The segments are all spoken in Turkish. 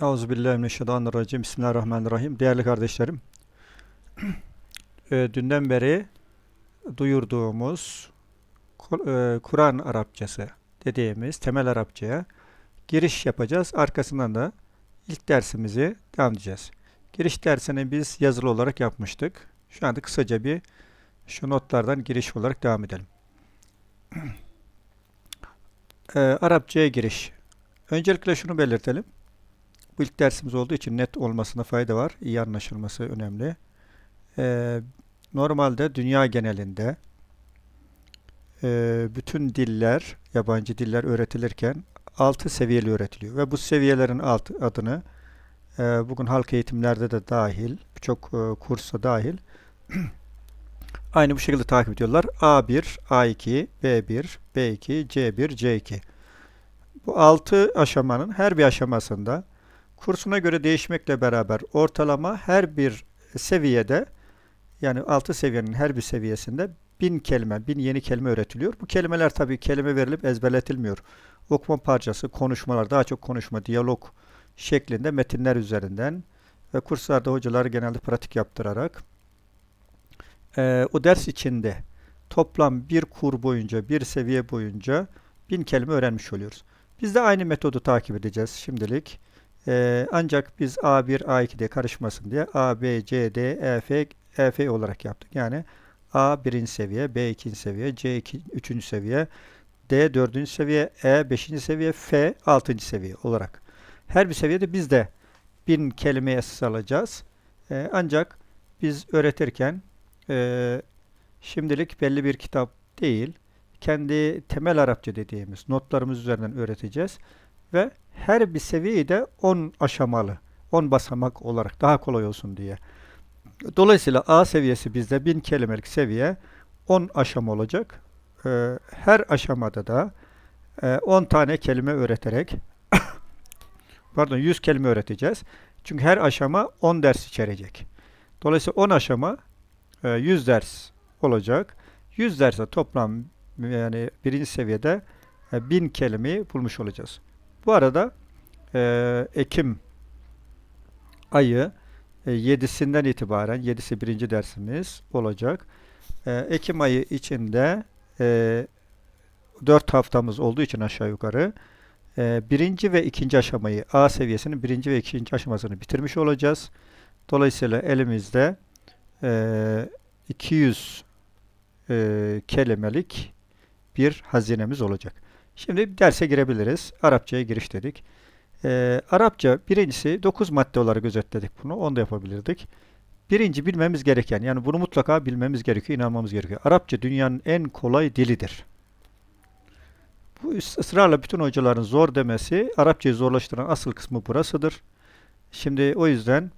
Euzubillahimineşşeytanirracim. Bismillahirrahmanirrahim. Değerli kardeşlerim, e, dünden beri duyurduğumuz e, Kur'an Arapçası dediğimiz temel Arapçaya giriş yapacağız. Arkasından da ilk dersimizi devam edeceğiz. Giriş dersini biz yazılı olarak yapmıştık. Şu anda kısaca bir şu notlardan giriş olarak devam edelim. E, Arapçaya giriş. Öncelikle şunu belirtelim. Bu ilk dersimiz olduğu için net olmasına fayda var. İyi anlaşılması önemli. Ee, normalde dünya genelinde e, bütün diller, yabancı diller öğretilirken 6 seviyeli öğretiliyor. Ve bu seviyelerin alt adını e, bugün halk eğitimlerde de dahil, birçok e, kursa dahil aynı bu şekilde takip ediyorlar. A1, A2, B1, B2, C1, C2. Bu 6 aşamanın her bir aşamasında kursuna göre değişmekle beraber ortalama her bir seviyede yani 6 seviyenin her bir seviyesinde bin kelime, bin yeni kelime öğretiliyor. Bu kelimeler tabii kelime verilip ezberletilmiyor. Okuma parçası, konuşmalar, daha çok konuşma, diyalog şeklinde metinler üzerinden ve kurslarda hocalar genelde pratik yaptırarak eee, o ders içinde toplam bir kur boyunca, bir seviye boyunca bin kelime öğrenmiş oluyoruz. Biz de aynı metodu takip edeceğiz şimdilik. Ee, ancak biz A1, A2 diye karışmasın diye A, B, C, D, E, F, E, F olarak yaptık. Yani A 1. seviye, B 2. seviye, C 2. 3. seviye, D 4. seviye, E 5. seviye, F 6. seviye olarak. Her bir seviyede biz de bin kelime esas alacağız. Ee, ancak biz öğretirken e, şimdilik belli bir kitap değil, kendi temel Arapça dediğimiz notlarımız üzerinden öğreteceğiz ve her bir seviyeyi de 10 aşamalı, 10 basamak olarak daha kolay olsun diye. Dolayısıyla A seviyesi bizde 1000 kelimelik seviye 10 aşama olacak. Ee, her aşamada da e, 10 tane kelime öğreterek pardon 100 kelime öğreteceğiz. Çünkü her aşama 10 ders içerecek. Dolayısıyla 10 aşama e, 100 ders olacak. 100 derse toplam yani birinci seviyede e, 1000 kelimeyi bulmuş olacağız. Bu arada e, Ekim ayı e, 7'sinden itibaren 7'si birinci dersimiz olacak. E, Ekim ayı içinde e, 4 haftamız olduğu için aşağı yukarı e, birinci ve ikinci aşamayı A seviyesinin birinci ve ikinci aşamasını bitirmiş olacağız. Dolayısıyla elimizde e, 200 e, kelimelik bir hazinemiz olacak. Şimdi derse girebiliriz. Arapçaya giriş dedik. Ee, Arapça birincisi 9 madde olarak özetledik bunu. Onu da yapabilirdik. Birinci bilmemiz gereken yani bunu mutlaka bilmemiz gerekiyor, inanmamız gerekiyor. Arapça dünyanın en kolay dilidir. Bu ısrarla bütün hocaların zor demesi Arapçayı zorlaştıran asıl kısmı burasıdır. Şimdi o yüzden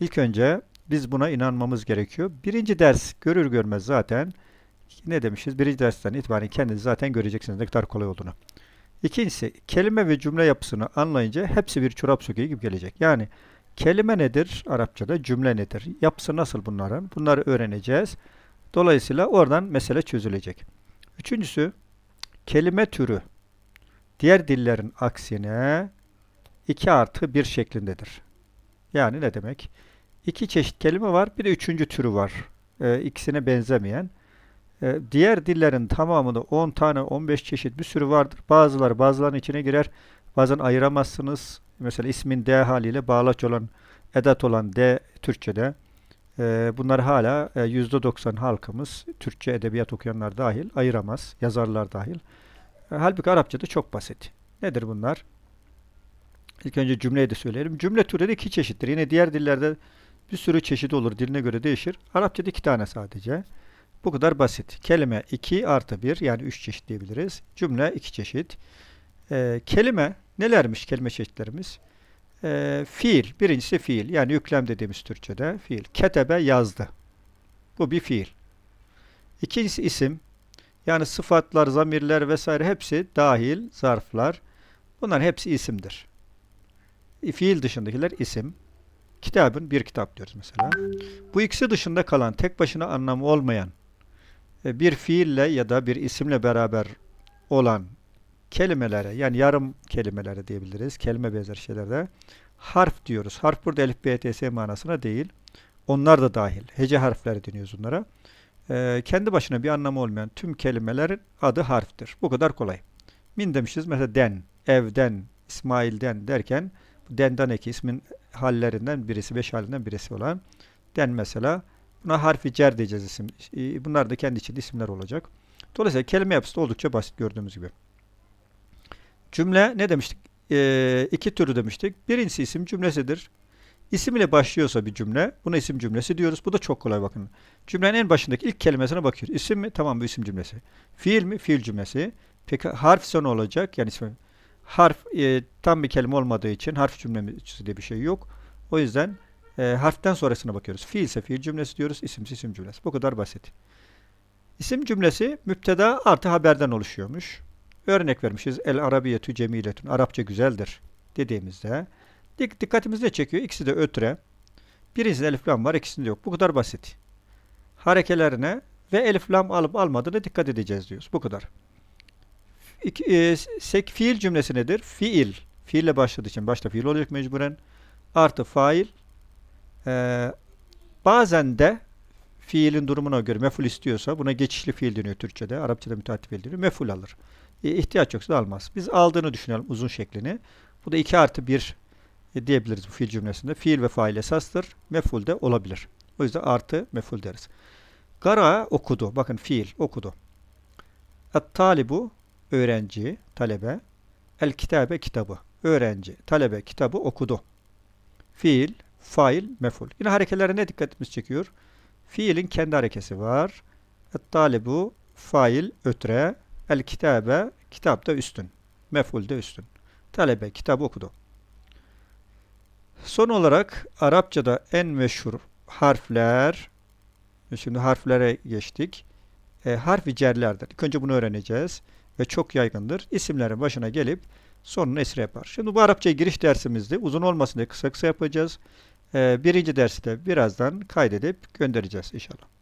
ilk önce biz buna inanmamız gerekiyor. Birinci ders görür görmez zaten ne demişiz? Birinci dersten itibaren kendiniz zaten göreceksiniz ne kadar kolay olduğunu. İkincisi, kelime ve cümle yapısını anlayınca hepsi bir çorap söküğü gibi gelecek. Yani kelime nedir Arapçada, cümle nedir? Yapısı nasıl bunların? Bunları öğreneceğiz. Dolayısıyla oradan mesele çözülecek. Üçüncüsü, kelime türü diğer dillerin aksine 2 artı 1 şeklindedir. Yani ne demek? İki çeşit kelime var, bir de üçüncü türü var. Ee, ikisine benzemeyen. Ee, diğer dillerin tamamında 10 tane 15 çeşit bir sürü vardır. Bazıları bazılarının içine girer. Bazen ayıramazsınız. Mesela ismin D haliyle bağlaç olan, edat olan D Türkçe'de. Ee, bunlar hala e, %90 halkımız Türkçe edebiyat okuyanlar dahil ayıramaz. Yazarlar dahil. E, halbuki Arapçada çok basit. Nedir bunlar? İlk önce cümleyi de söyleyelim. Cümle türü de iki çeşittir. Yine diğer dillerde bir sürü çeşidi olur. Diline göre değişir. Arapçada iki tane sadece. Bu kadar basit. Kelime 2 artı 1 yani 3 çeşit diyebiliriz. Cümle 2 çeşit. Ee, kelime nelermiş kelime çeşitlerimiz? Ee, fiil. Birincisi fiil. Yani yüklem dediğimiz Türkçe'de fiil. Ketebe yazdı. Bu bir fiil. İkincisi isim. Yani sıfatlar, zamirler vesaire hepsi dahil zarflar. Bunların hepsi isimdir. E, Fiil dışındakiler isim. Kitabın bir kitap diyoruz mesela. Bu ikisi dışında kalan, tek başına anlamı olmayan bir fiille ya da bir isimle beraber olan kelimelere yani yarım kelimelere diyebiliriz. Kelime benzer şeylere harf diyoruz. Harf burada elif, b, t, s manasına değil. Onlar da dahil. Hece harfleri deniyoruz onlara. Ee, kendi başına bir anlamı olmayan tüm kelimelerin adı harftir. Bu kadar kolay. Min demişiz mesela den, evden, İsmail'den derken denden eki ismin hallerinden birisi, beş halinden birisi olan den mesela buna harfi cer diyeceğiz isim. Bunlar da kendi içinde isimler olacak. Dolayısıyla kelime yapısı da oldukça basit gördüğümüz gibi. Cümle ne demiştik? Ee, iki türü demiştik. Birincisi isim cümlesidir. İsim ile başlıyorsa bir cümle, buna isim cümlesi diyoruz. Bu da çok kolay bakın. Cümlenin en başındaki ilk kelimesine bakıyoruz. İsim mi? Tamam bu isim cümlesi. Fiil mi? Fiil cümlesi. Peki harf sonu olacak. Yani ismi. Harf e, tam bir kelime olmadığı için harf cümlesi diye bir şey yok. O yüzden e, harften sonrasına bakıyoruz. Fiil fiil cümlesi diyoruz. İsimse isim cümlesi. Bu kadar basit. İsim cümlesi müpteda artı haberden oluşuyormuş. Örnek vermişiz. El arabiyetü cemiletün. Arapça güzeldir dediğimizde dik dikkatimizi ne çekiyor? İkisi de ötre. Birincisinde elif lam var, ikisinde yok. Bu kadar basit. Harekelerine ve elif lam alıp almadığına dikkat edeceğiz diyoruz. Bu kadar. İki, e, sek, fiil cümlesi nedir? Fiil. Fiille başladığı için başta fiil olacak mecburen. Artı fail. Ee, bazen de fiilin durumuna göre meful istiyorsa buna geçişli fiil deniyor Türkçe'de. Arapçada müteahhit fiil deniyor. Meful alır. E, ihtiyaç yoksa da almaz. Biz aldığını düşünelim uzun şeklini. Bu da 2 artı 1 e, diyebiliriz bu fiil cümlesinde. Fiil ve fail esastır. Meful de olabilir. O yüzden artı meful deriz. Gara okudu. Bakın fiil okudu. Et talibu öğrenci, talebe. El kitabe kitabı. Öğrenci, talebe, kitabı okudu. Fiil, fail, meful. Yine harekelere ne dikkatimiz çekiyor? Fiilin kendi harekesi var. Talibu, fail, ötre. El kitabe, kitap da üstün. Meful de üstün. Talebe, kitabı okudu. Son olarak Arapçada en meşhur harfler, şimdi harflere geçtik. E, harfi cerlerdir. İlk önce bunu öğreneceğiz ve çok yaygındır. İsimlerin başına gelip sonunu esre yapar. Şimdi bu Arapça giriş dersimizdi. Uzun olmasın diye kısa kısa yapacağız. E, birinci dersi de birazdan kaydedip göndereceğiz inşallah.